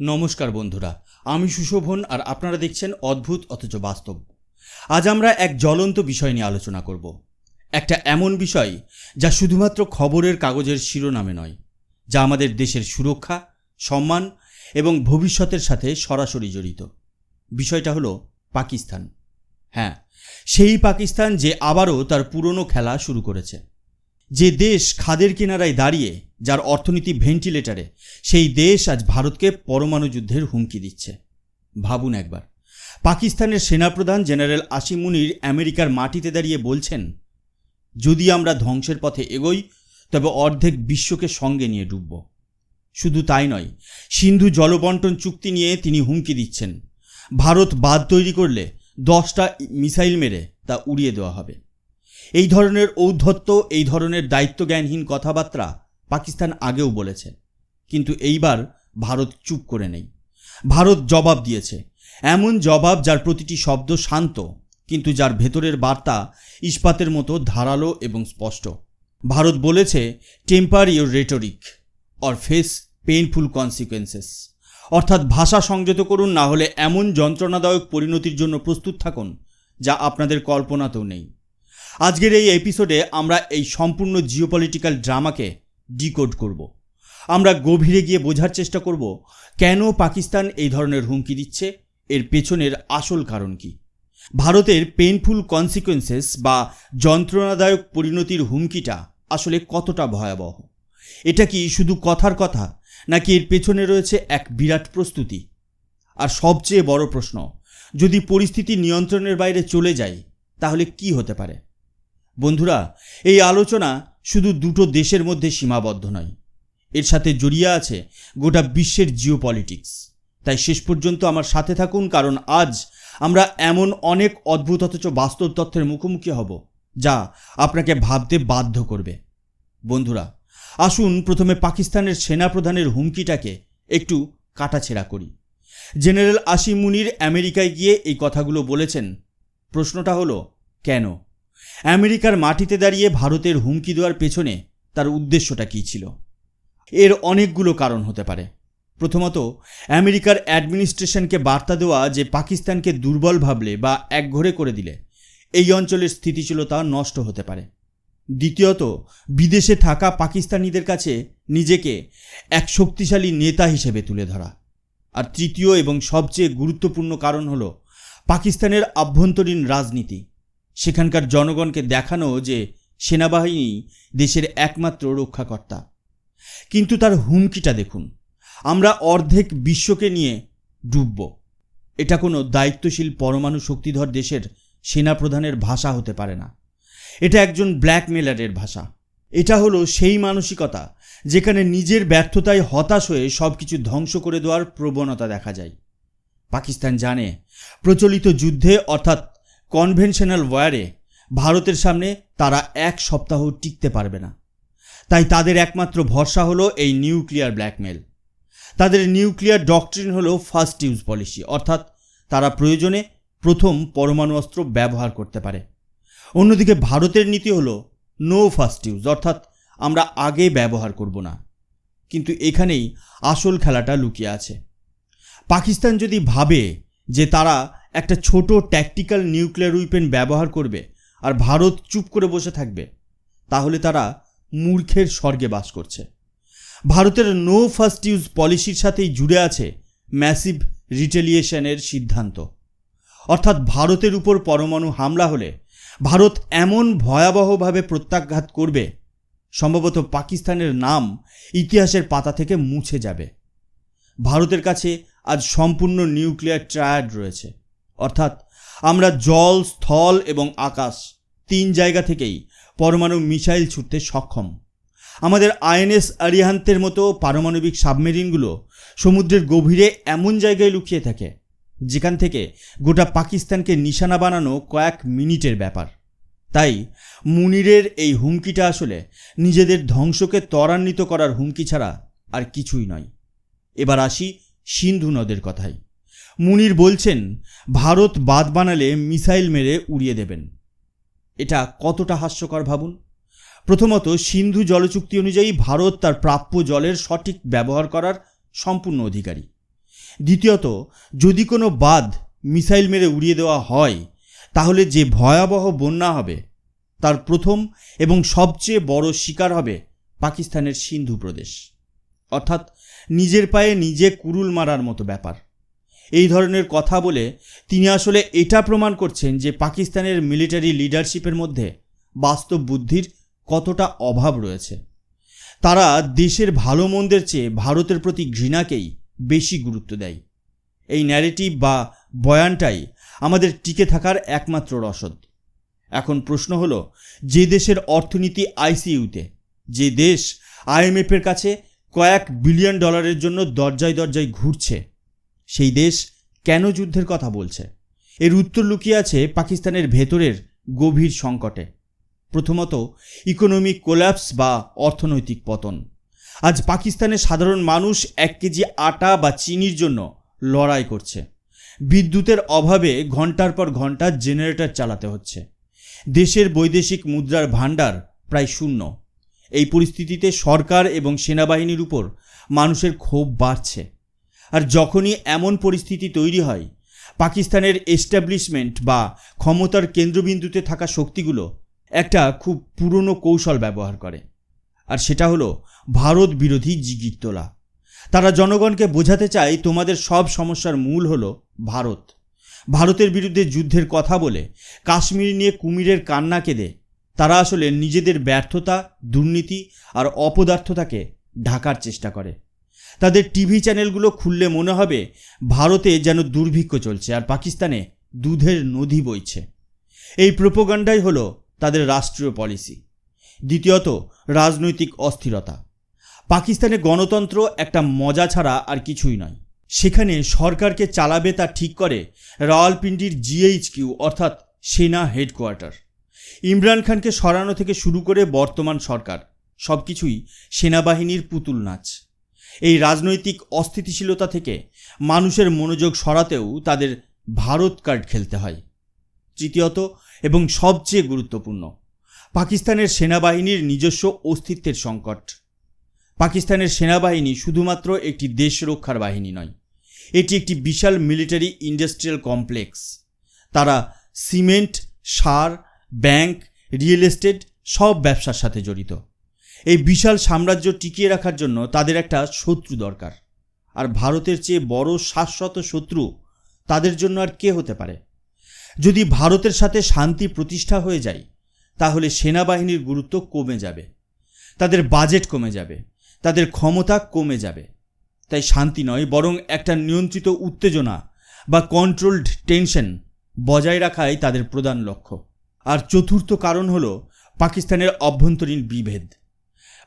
নমস্কার বন্ধুরা, আমি সুশোভন আর আপনারা দেখছেন অদ্ভুত অথচ বাস্তব। আজ আমরা এক জ্বলন্ত বিষয় নিয়ে আলোচনা করব। একটা এমন বিষয় যা শুধুমাত্র খবরের কাগজের শিরোনামে নয়, যা আমাদের দেশের সুরক্ষা, সম্মান এবং ভবিষ্যতের সাথে সরাসরি জড়িত। বিষয়টা হলো পাকিস্তান। হ্যাঁ সেই পাকিস্তান যে আবারও তার পুরনো খেলা শুরু করেছে। যে দেশ খাদের কিনারায় দাঁড়িয়ে যার অর্থনীতি ভেন্টিলেটারে, সেই দেশ আজ ভারতকে পরমাণু যুদ্ধের হুমকি দিচ্ছে। ভাবুন একবার। পাকিস্তানের সেনাপ্রধান জেনারেল আসিম মুনির আমেরিকার মাটিতে দাঁড়িয়ে বলছেন, যদি আমরা ধ্বংসের পথে এগোই, তবে অর্ধেক বিশ্বকে সঙ্গে নিয়ে ডুবব। শুধু তাই নয়, সিন্ধু জলবন্টন চুক্তি নিয়ে তিনি হুমকি দিচ্ছেন। ভারত বাদ তৈরি করলে দশটা মিসাইল মেরে তা উড়িয়ে দেওয়া হবে। এই ধরনের ঔদ্ধত্য, এই ধরনের দায়িত্বজ্ঞানহীন কথাবার্তা পাকিস্তান আগেও বলেছে, কিন্তু এইবার ভারত চুপ করে নেই। ভারত জবাব দিয়েছে, এমন জবাব যার প্রতিটি শব্দ শান্ত, কিন্তু যার ভেতরের বার্তা ইস্পাতের মতো ধারালো এবং স্পষ্ট। ভারত বলেছে temper your rhetoric or face painful consequences অর্থাৎ ভাষা সংযত করুন, না হলে এমন যন্ত্রণাদায়ক পরিণতির জন্য প্রস্তুত থাকুন, যা আপনাদের কল্পনাতেও নেই। আজকের এই এপিসোডে আমরা এই সম্পূর্ণ জিওপলিটিক্যাল ড্রামাকে ডিকোড করব। আমরা গভীরে গিয়ে বোঝার চেষ্টা করব, কেন পাকিস্তান এই ধরনের হুমকি দিচ্ছে, এর পেছনের আসল কারণ কি? ভারতের পেইনফুল কনসিকোয়েন্সেস বা যন্ত্রণাদায়ক পরিণতির হুমকিটা আসলে কতটা ভয়াবহ? এটা কি শুধু কথার কথা, নাকি এর পেছনে রয়েছে এক বিরাট প্রস্তুতি? আর সবচেয়ে বড় প্রশ্ন, যদি পরিস্থিতি নিয়ন্ত্রণের বাইরে চলে যায়, তাহলে কি হতে পারে? বন্ধুরা, এই আলোচনা শুধু দুটো দেশের মধ্যে সীমাবদ্ধ নয়। এর সাথে জড়িয়ে আছে গোটা বিশ্বের জিও পলিটিক্স তাই শেষ পর্যন্ত আমার সাথে থাকুন, কারণ আজ আমরা এমন অনেক অদ্ভুত, অথচ বাস্তব তথ্যের মুখোমুখি হব, যা আপনাকে ভাবতে বাধ্য করবে। বন্ধুরা, আসুন প্রথমে পাকিস্তানের সেনাপ্রধানের হুমকিটাকে একটু কাটাছেড়া করি। জেনারেল আসিম মুনির আমেরিকায় গিয়ে এই কথাগুলো বলেছেন। প্রশ্নটা হলো, কেন? আমেরিকার মাটিতে দাঁড়িয়ে ভারতের হুমকি দেওয়ার পেছনে তার উদ্দেশ্যটা কী ছিল? এর অনেকগুলো কারণ হতে পারে। প্রথমত, আমেরিকার অ্যাডমিনিস্ট্রেশনকে বার্তা দেওয়া যে পাকিস্তানকে দুর্বল ভাবলে বা একঘরে করে দিলে, এই অঞ্চলের স্থিতিশীলতা নষ্ট হতে পারে। দ্বিতীয়ত, বিদেশে থাকা পাকিস্তানিদের কাছে নিজেকে এক শক্তিশালী নেতা হিসেবে তুলে ধরা। আর তৃতীয় এবং সবচেয়ে গুরুত্বপূর্ণ কারণ হল পাকিস্তানের আভ্যন্তরীণ রাজনীতি। সেখানকার জনগণকে দেখানো যে সেনাবাহিনী দেশের একমাত্র রক্ষাকর্তা। কিন্তু তার হুমকিটা দেখুন। আমরা অর্ধেক বিশ্বকে নিয়ে ডুবব। এটা কোনো দায়িত্বশীল পরমাণু শক্তিধর দেশের সেনাপ্রধানের ভাষা হতে পারে না। এটা একজন ব্ল্যাকমেলারের ভাষা। এটা হলো সেই মানসিকতা যেখানে নিজের ব্যর্থতায় হতাশ হয়ে সব কিছু ধ্বংস করে দেওয়ার প্রবণতা দেখা যায়। পাকিস্তান জানে, প্রচলিত যুদ্ধে অর্থাৎ কনভেনশনাল ওয়ারে ভারতের সামনে তারা এক সপ্তাহ টিকতে পারবে না। তাই তাদের একমাত্র ভরসা হলো এই নিউক্লিয়ার ব্ল্যাকমেল। তাদের নিউক্লিয়ার ডকট্রিন হলো ফার্স্ট ইউজ পলিসি, অর্থাৎ তারা প্রয়োজনে প্রথম পরমাণু অস্ত্র ব্যবহার করতে পারে। অন্যদিকে ভারতের নীতি হলো নো ফার্স্ট ইউজ অর্থাৎ আমরা আগে ব্যবহার করব না। কিন্তু এখানেই আসল খেলাটা লুকিয়ে আছে। পাকিস্তান যদি ভাবে যে তারা একটা ছোট ট্যাকটিক্যাল নিউক্লিয়ার উইপেন ব্যবহার করবে আর ভারত চুপ করে বসে থাকবে। তাহলে তারা মূর্খের স্বর্গে বাস করছে। ভারতের নো ফার্স্ট ইউজ পলিসির সাথেই জুড়ে আছে ম্যাসিভ রিটেলিয়েশনের সিদ্ধান্ত। অর্থাৎ ভারতের উপর পরমাণু হামলা হলে ভারত এমন ভয়াবহভাবে প্রত্যাঘাত করবে, সম্ভবত পাকিস্তানের নাম ইতিহাসের পাতা থেকে মুছে যাবে। ভারতের কাছে আজ সম্পূর্ণ নিউক্লিয়ার ট্রায়াড রয়েছে। অর্থাৎ আমরা জল, স্থল এবং আকাশ তিন জায়গা থেকেই পরমাণু মিসাইল ছুটতে সক্ষম। আমাদের আইএনএস আরিহান্তের মতো পারমাণবিক সাবমেরিনগুলো সমুদ্রের গভীরে এমন জায়গায় লুকিয়ে থাকে, যেখান থেকে গোটা পাকিস্তানকে নিশানা বানানো কয়েক মিনিটের ব্যাপার। তাই মুনিরের এই হুমকিটা আসলে নিজেদের ধ্বংসকে ত্বরান্বিত করার হুমকি ছাড়া আর কিছুই নয়। এবার আসি সিন্ধু নদের কথায়। মুনির বলছেন, ভারত বাদ বানালে মিসাইল মেরে উড়িয়ে দেবেন। এটা কতটা হাস্যকর ভাবুন? প্রথমত, সিন্ধু জলচুক্তি অনুযায়ী ভারত তার প্রাপ্য জলের সঠিক ব্যবহার করার সম্পূর্ণ অধিকারী। দ্বিতীয়ত, যদি কোনো বাঁধ মিসাইল মেরে উড়িয়ে দেওয়া হয়, তাহলে যে ভয়াবহ বন্যা হবে, তার প্রথম এবং সবচেয়ে বড় শিকার হবে পাকিস্তানের সিন্ধু প্রদেশ। অর্থাৎ, নিজের পায়ে নিজে কুরুল মারার মতো ব্যাপার। এই ধরনের কথা বলে তিনি আসলে এটা প্রমাণ করছেন যে পাকিস্তানের মিলিটারি লিডারশিপের মধ্যে বাস্তব বুদ্ধির কতটা অভাব রয়েছে। তারা দেশের ভালো মন্দের চেয়ে ভারতের প্রতি ঘৃণাকেই বেশি গুরুত্ব দেয়। এই ন্যারেটিভ বা বয়ানটাই আমাদের টিকে থাকার একমাত্র রসদ। এখন প্রশ্ন হলো, যে দেশের অর্থনীতি আইসিইউতে, যে দেশ আইএমএফের কাছে কয়েক বিলিয়ন ডলারের জন্য দরজায় দরজায় ঘুরছে সেই দেশ কেন যুদ্ধের কথা বলছে? এর উত্তর লুকিয়ে আছে পাকিস্তানের ভেতরের গভীর সংকটে। প্রথমত ইকোনমিক কোল্যাপস বা অর্থনৈতিক পতন। আজ পাকিস্তানের সাধারণ মানুষ এক কেজি আটা বা চিনির জন্য লড়াই করছে। বিদ্যুতের অভাবে ঘণ্টার পর ঘণ্টা জেনারেটর চালাতে হচ্ছে। দেশের বৈদেশিক মুদ্রার ভাণ্ডার প্রায় শূন্য। এই পরিস্থিতিতে সরকার এবং সেনাবাহিনীর উপর মানুষের ক্ষোভ বাড়ছে। আর যখনই এমন পরিস্থিতি তৈরি হয়, পাকিস্তানের এস্টাবলিশমেন্ট বা ক্ষমতার কেন্দ্রবিন্দুতে থাকা শক্তিগুলো একটা খুব পুরনো কৌশল ব্যবহার করে। আর সেটা হলো ভারত বিরোধী জিগির তোলা। তারা জনগণকে বোঝাতে চায় তোমাদের সব সমস্যার মূল হলো ভারত। ভারতের বিরুদ্ধে যুদ্ধের কথা বলে, কাশ্মীর নিয়ে কুমিরের কান্না কেঁদে, তারা আসলে নিজেদের ব্যর্থতা, দুর্নীতি আর অপদার্থতাকে ঢাকার চেষ্টা করে। তাদের টিভি চ্যানেলগুলো খুললে মনে হবে ভারতে যেন দুর্ভিক্ষ চলছে আর পাকিস্তানে দুধের নদী বইছে। এই প্রোপোগান্ডাই হলো তাদের রাষ্ট্রীয় পলিসি। দ্বিতীয়ত, রাজনৈতিক অস্থিরতা। পাকিস্তানে গণতন্ত্র একটা মজা ছাড়া আর কিছুই নয়। সেখানে সরকারকে চালাবে তা ঠিক করে রাওয়ালপিন্ডির জিএইচকিউ অর্থাৎ সেনা হেডকোয়ার্টার। ইমরান খানকে সরানো থেকে শুরু করে বর্তমান সরকার সব কিছুই সেনাবাহিনীর পুতুল নাচ। এই রাজনৈতিক অস্থিতিশীলতা থেকে মানুষের মনোযোগ সরাতেও তাদের ভারত কার্ড খেলতে হয়। তৃতীয়ত, এবং সবচেয়ে গুরুত্বপূর্ণ, পাকিস্তানের সেনাবাহিনীর নিজস্ব অস্তিত্বের সংকট। পাকিস্তানের সেনাবাহিনী শুধুমাত্র একটি দেশ রক্ষার বাহিনী নয়, এটি একটি বিশাল মিলিটারি ইন্ডাস্ট্রিয়াল কমপ্লেক্স। তারা সিমেন্ট, সার, ব্যাংক, রিয়েল এস্টেট সব ব্যবসার সাথে জড়িত। এই বিশাল সাম্রাজ্য টিকিয়ে রাখার জন্য তাদের একটা শত্রু দরকার। আর ভারতের চেয়ে বড় শাশ্বত শত্রু তাদের জন্য আর কে হতে পারে? যদি ভারতের সাথে শান্তি প্রতিষ্ঠা হয়ে যায়, তাহলে সেনাবাহিনীর গুরুত্ব কমে যাবে, তাদের বাজেট কমে যাবে, তাদের ক্ষমতা কমে যাবে। তাই শান্তি নয়, বরং একটা নিয়ন্ত্রিত উত্তেজনা বা কন্ট্রোলড টেনশন বজায় রাখাই তাদের প্রধান লক্ষ্য। আর চতুর্থ কারণ হলো পাকিস্তানের অভ্যন্তরীণ বিভেদ।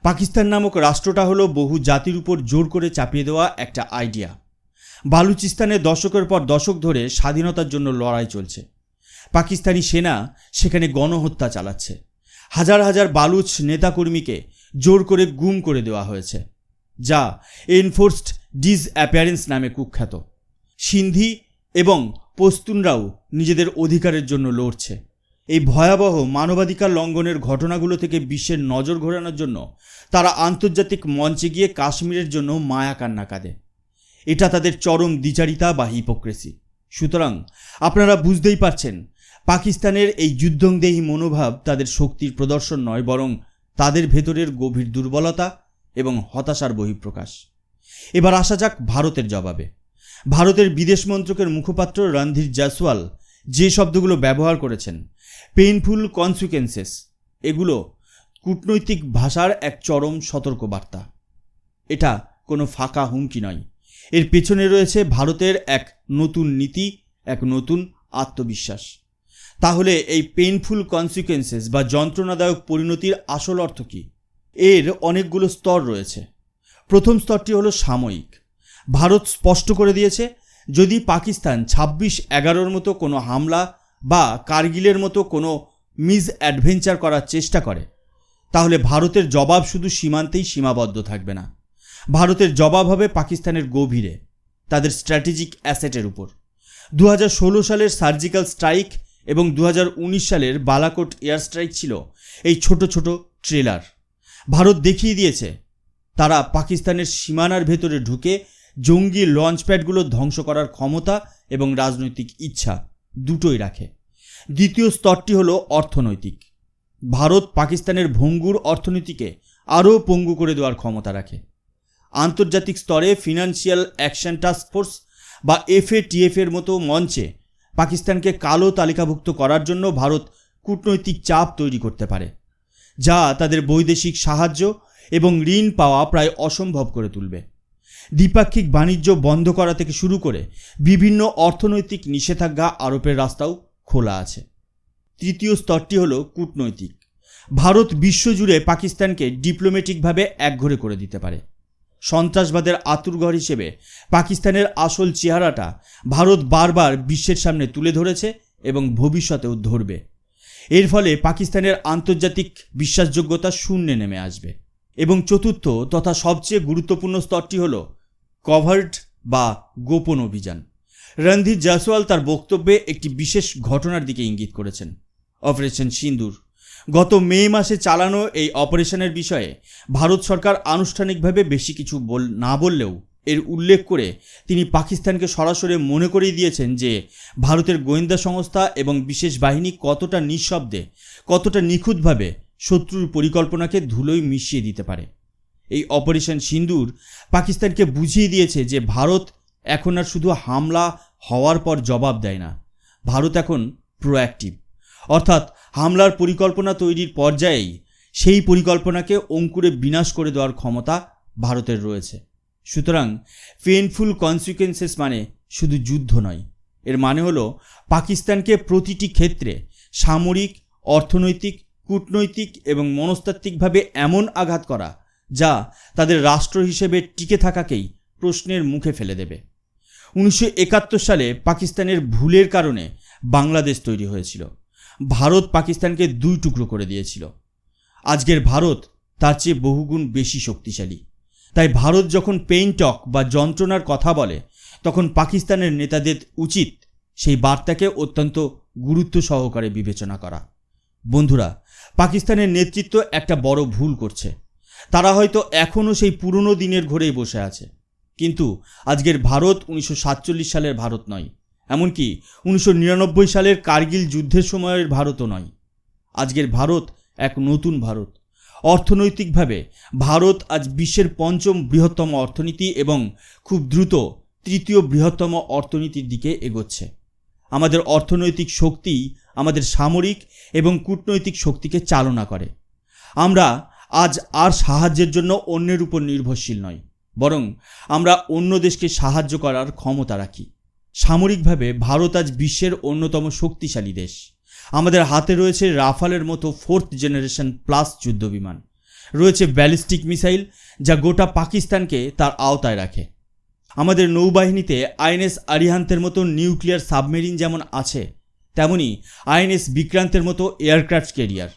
পাকিস্তান নামক রাষ্ট্রটা হলো বহু জাতির উপর জোর করে চাপিয়ে দেওয়া একটা আইডিয়া। বালুচিস্তানে দশকের পর দশক ধরে স্বাধীনতার জন্য লড়াই চলছে। পাকিস্তানি সেনা সেখানে গণহত্যা চালাচ্ছে। হাজার হাজার বালুচ নেতাকর্মীকে জোর করে গুম করে দেওয়া হয়েছে, যা এনফোর্সড ডিজ অ্যাপিয়ারেন্স নামে কুখ্যাত। সিন্ধি এবং পস্তুনরাও নিজেদের অধিকারের জন্য লড়ছে। এই ভয়াবহ মানবাধিকার লঙ্ঘনের ঘটনাগুলো থেকে বিশ্বের নজর ঘোরানোর জন্য তারা আন্তর্জাতিক মঞ্চে গিয়ে কাশ্মীরের জন্য মায়া কান্না কাঁদে। এটা তাদের চরম দ্বিচারিতা বা হিপোক্রেসি। সুতরাং আপনারা বুঝতেই পারছেন, পাকিস্তানের এই যুদ্ধংদেহী মনোভাব তাদের শক্তির প্রদর্শন নয়, বরং তাদের ভেতরের গভীর দুর্বলতা এবং হতাশার বহিঃপ্রকাশ। এবার আসা যাক ভারতের জবাবে। ভারতের বিদেশ মন্ত্রকের মুখপাত্র রণধীর জয়সওয়াল যে শব্দগুলো ব্যবহার করেছেন পেইনফুল কনসিকুয়েন্সেস এগুলো কূটনৈতিক ভাষার এক চরম সতর্কবার্তা। এটা কোনো ফাঁকা হুমকি নয়। এর পেছনে রয়েছে ভারতের এক নতুন নীতি, এক নতুন আত্মবিশ্বাস। তাহলে এই পেইনফুল কনসিকুয়েন্সেস বা যন্ত্রণাদায়ক পরিণতির আসল অর্থ কী? এর অনেকগুলো স্তর রয়েছে। প্রথম স্তরটি হলো সাময়িক। ভারত স্পষ্ট করে দিয়েছে, যদি পাকিস্তান ছাব্বিশ এগারোর মতো কোনো হামলা বা কার্গিলের মতো কোনো মিস অ্যাডভেঞ্চার করার চেষ্টা করে, তাহলে ভারতের জবাব শুধু সীমান্তেই সীমাবদ্ধ থাকবে না। ভারতের জবাব হবে পাকিস্তানের গভীরে, তাদের স্ট্র্যাটেজিক অ্যাসেটের উপর। দু হাজার ষোলো সালের সার্জিক্যাল স্ট্রাইক এবং দু হাজার উনিশ সালের বালাকোট এয়ার স্ট্রাইক ছিল এই ছোট ছোট ট্রেলার। ভারত দেখিয়ে দিয়েছে, তারা পাকিস্তানের সীমানার ভেতরে ঢুকে জঙ্গি লঞ্চপ্যাডগুলো ধ্বংস করার ক্ষমতা এবং রাজনৈতিক ইচ্ছা দুটোই রাখে। দ্বিতীয় স্তরটি হলো অর্থনৈতিক। ভারত পাকিস্তানের ভঙ্গুর অর্থনীতিকে আরও পঙ্গু করে দেওয়ার ক্ষমতা রাখে। আন্তর্জাতিক স্তরে ফিনান্সিয়াল অ্যাকশন টাস্ক ফোর্স বা এফএটিএফ এর মতো মঞ্চে পাকিস্তানকে কালো তালিকাভুক্ত করার জন্য ভারত কূটনৈতিক চাপ তৈরি করতে পারে, যা তাদের বৈদেশিক সাহায্য এবং ঋণ পাওয়া প্রায় অসম্ভব করে তুলবে। দ্বিপাক্ষিক বাণিজ্য বন্ধ করা থেকে শুরু করে বিভিন্ন অর্থনৈতিক নিষেধাজ্ঞা আরোপের রাস্তাও খোলা আছে। তৃতীয় স্তরটি হল কূটনৈতিক। ভারত বিশ্বজুড়ে পাকিস্তানকে ডিপ্লোম্যাটিকভাবে একঘরে করে দিতে পারে। সন্ত্রাসবাদের আতুরঘর হিসেবে পাকিস্তানের আসল চেহারাটা ভারত বারবার বিশ্বের সামনে তুলে ধরেছে এবং ভবিষ্যতেও ধরবে। এর ফলে পাকিস্তানের আন্তর্জাতিক বিশ্বাসযোগ্যতা শূন্যে নেমে আসবে। এবং চতুর্থ তথা সবচেয়ে গুরুত্বপূর্ণ স্তরটি হল কভার্ড বা গোপন অভিযান। রণধীর জয়সওয়াল তার বক্তব্যে একটি বিশেষ ঘটনার দিকে ইঙ্গিত করেছেন। অপারেশন সিন্দুর। গত মে মাসে চালানো এই অপারেশনের বিষয়ে ভারত সরকার আনুষ্ঠানিকভাবে বেশি কিছু বল, না বললেও এর উল্লেখ করে তিনি পাকিস্তানকে সরাসরি মনে করিয়ে দিয়েছেন যে ভারতের গোয়েন্দা সংস্থা এবং বিশেষ বাহিনী কতটা নিঃশব্দে, কতটা নিখুঁতভাবে শত্রুর পরিকল্পনাকে ধুলোয় মিশিয়ে দিতে পারে। এই অপারেশন সিন্দুর পাকিস্তানকে বুঝিয়ে দিয়েছে যে ভারত এখন আর শুধু হামলা হওয়ার পর জবাব দেয় না। ভারত এখন প্রোঅ্যাক্টিভ অর্থাৎ হামলার পরিকল্পনা তৈরির পর্যায়েই সেই পরিকল্পনাকে অঙ্কুরে বিনাশ করে দেওয়ার ক্ষমতা ভারতের রয়েছে। সুতরাং পেনফুল কনসিকুয়েন্সেস মানে শুধু যুদ্ধ নয়। এর মানে হলো পাকিস্তানকে প্রতিটি ক্ষেত্রে সামরিক, অর্থনৈতিক, কূটনৈতিক এবং মনস্তাত্ত্বিকভাবে এমন আঘাত করা যা তাদের রাষ্ট্র হিসেবে টিকে থাকাকেই প্রশ্নের মুখে ফেলে দেবে। উনিশশো একাত্তর সালে পাকিস্তানের ভুলের কারণে বাংলাদেশ তৈরি হয়েছিল। ভারত পাকিস্তানকে দুই টুকরো করে দিয়েছিল। আজকের ভারত তার চেয়ে বহুগুণ বেশি শক্তিশালী। তাই ভারত যখন পেইন টক বা যন্ত্রণার কথা বলে, তখন পাকিস্তানের নেতাদের উচিত সেই বার্তাকে অত্যন্ত গুরুত্ব সহকারে বিবেচনা করা। বন্ধুরা, পাকিস্তানের নেতৃত্ব একটা বড় ভুল করছে। তারা হয়তো এখনও সেই পুরনো দিনের ঘরেই বসে আছে। কিন্তু আজকের ভারত উনিশশো সাতচল্লিশ সালের ভারত নয়। এমনকি উনিশশো নিরানব্বই সালের কার্গিল যুদ্ধের সময়ের ভারতও নয়। আজকের ভারত এক নতুন ভারত। অর্থনৈতিকভাবে ভারত আজ বিশ্বের পঞ্চম বৃহত্তম অর্থনীতি এবং খুব দ্রুত তৃতীয় বৃহত্তম অর্থনীতির দিকে এগোচ্ছে। আমাদের অর্থনৈতিক শক্তি আমাদের সামরিক এবং কূটনৈতিক শক্তিকে চালনা করে। আমরা আজ আর সাহায্যের জন্য অন্যের উপর নির্ভরশীল নয়, বরং আমরা অন্য দেশকে সাহায্য করার ক্ষমতা রাখি। সামরিকভাবে ভারত আজ বিশ্বের অন্যতম শক্তিশালী দেশ। আমাদের হাতে রয়েছে রাফালের মতো ফোর্থ জেনারেশন প্লাস যুদ্ধবিমান রয়েছে ব্যালিস্টিক মিসাইল যা গোটা পাকিস্তানকে তার আওতায় রাখে। আমাদের নৌবাহিনীতে আইএনএস আরিহান্তের মতো নিউক্লিয়ার সাবমেরিন যেমন আছে, তেমনি আইএনএস বিক্রান্তের মতো এয়ারক্রাফট ক্যারিয়ার।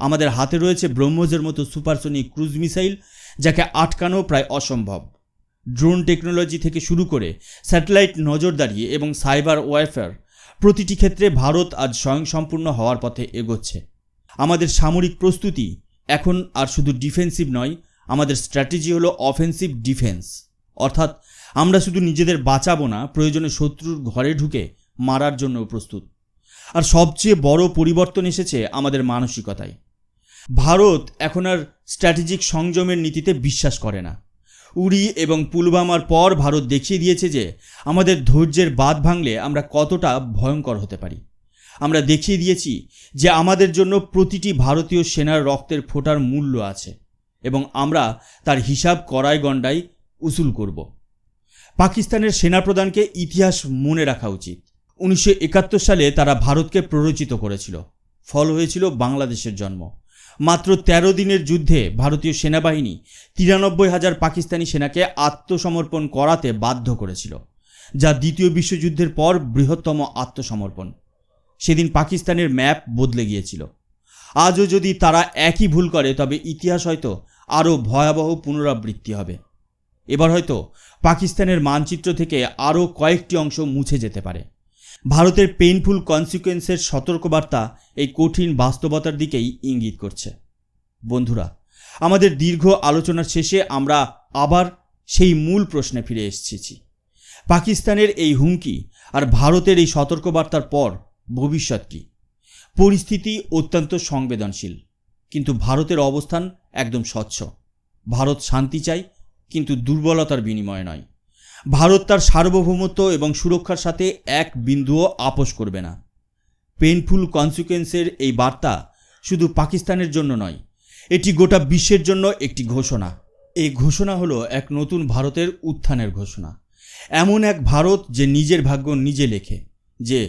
আমাদের হাতে রয়েছে ব্রহ্মজের মতো সুপারসনিক ক্রুজ মিসাইল, যাকে আটকানো প্রায় অসম্ভব। ড্রোন টেকনোলজি থেকে শুরু করে স্যাটেলাইট নজরদারি এবং সাইবার ওয়ারফেয়ার, প্রতিটি ক্ষেত্রে ভারত আজ স্বয়ংসম্পূর্ণ হওয়ার পথে এগোচ্ছে। আমাদের সামরিক প্রস্তুতি এখন আর শুধু ডিফেন্সিভ নয়, আমাদের স্ট্র্যাটেজি হলো অফেন্সিভ ডিফেন্স। অর্থাৎ আমরা শুধু নিজেদের বাঁচাবো না, প্রয়োজনে শত্রুর ঘরে ঢুকে মারার জন্য প্রস্তুত। আর সবচেয়ে বড় পরিবর্তন এসেছে আমাদের মানসিকতায়। ভারত এখন আর স্ট্র্যাটেজিক সংযমের নীতিতে বিশ্বাস করে না। উড়ি এবং পুলবামার পর ভারত দেখিয়ে দিয়েছে যে, আমাদের ধৈর্যের বাঁধ ভাঙলে আমরা কতটা ভয়ঙ্কর হতে পারি। আমরা দেখিয়ে দিয়েছি যে, আমাদের জন্য প্রতিটি ভারতীয় সেনার রক্তের ফোটার মূল্য আছে এবং আমরা তার হিসাব কড়াই গণ্ডায় উসুল করব। পাকিস্তানের সেনাপ্রধানকে ইতিহাস মনে রাখা উচিত। উনিশশো একাত্তর সালে তারা ভারতকে প্ররোচিত করেছিল। ফল হয়েছিল বাংলাদেশের জন্ম। মাত্র ১৩ দিনের যুদ্ধে ভারতীয় সেনাবাহিনী তিরানব্বই হাজার পাকিস্তানি সেনাকে আত্মসমর্পণ করাতে বাধ্য করেছিল, যা দ্বিতীয় বিশ্বযুদ্ধের পর বৃহত্তম আত্মসমর্পণ। সেদিন পাকিস্তানের ম্যাপ বদলে গিয়েছিল। আজও যদি তারা একই ভুল করে, তবে ইতিহাস হয়তো আরও ভয়াবহ পুনরাবৃত্তি হবে। এবার হয়তো পাকিস্তানের মানচিত্র থেকে আরও কয়েকটি অংশ মুছে যেতে পারে। ভারতের পেইনফুল কনসিকুয়েন্সের সতর্কবার্তা এই কঠিন বাস্তবতার দিকেই ইঙ্গিত করছে। বন্ধুরা, আমাদের দীর্ঘ আলোচনার শেষে আমরা আবার সেই মূল প্রশ্নে ফিরে এসেছি। পাকিস্তানের এই হুমকি আর ভারতের এই সতর্কবার্তার পর ভবিষ্যৎ কী? পরিস্থিতি অত্যন্ত সংবেদনশীল, কিন্তু ভারতের অবস্থান একদম স্বচ্ছ। ভারত শান্তি চাই, কিন্তু দুর্বলতার বিনিময়ে নয়। ভারত তার সার্বভৌমত্ব এবং সুরক্ষার সাথে এক বিন্দুও আপোষ করবে না। পেনফুল কনসিকুয়েন্সের এই বার্তা শুধু পাকিস্তানের জন্য নয়, এটি গোটা বিশ্বের জন্য একটি ঘোষণা। এই ঘোষণা হলো এক নতুন ভারতের উত্থানের ঘোষণা। এমন এক ভারত যে নিজের ভাগ্য নিজে লেখে, যে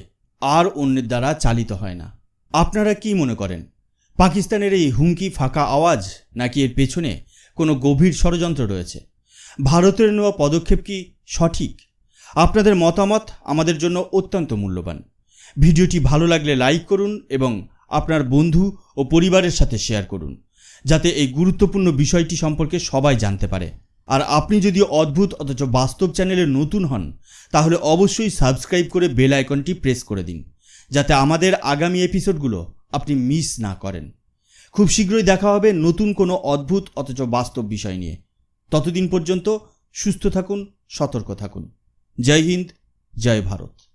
আর অন্যের দ্বারা চালিত হয় না। আপনারা কি মনে করেন, পাকিস্তানের এই হুমকি ফাঁকা আওয়াজ নাকি এর পেছনে কোনো গভীর ষড়যন্ত্র রয়েছে? ভারতের নেওয়া পদক্ষেপ কি সঠিক। আপনাদের মতামত আমাদের জন্য অত্যন্ত মূল্যবান। ভিডিওটি ভালো লাগলে লাইক করুন এবং আপনার বন্ধু ও পরিবারের সাথে শেয়ার করুন, যাতে এই গুরুত্বপূর্ণ বিষয়টি সম্পর্কে সবাই জানতে পারে। আর আপনি যদি অদ্ভুত অথচ বাস্তব চ্যানেলে নতুন হন, তাহলে অবশ্যই সাবস্ক্রাইব করে বেল আইকনটি প্রেস করে দিন, যাতে আমাদের আগামী এপিসোডগুলো আপনি মিস না করেন। খুব শীঘ্রই দেখা হবে নতুন কোনো অদ্ভুত অথচ বাস্তব বিষয় নিয়ে। ততদিন পর্যন্ত সুস্থ থাকুন সতর্ক থাকুন। জয় হিন্দ জয় ভারত।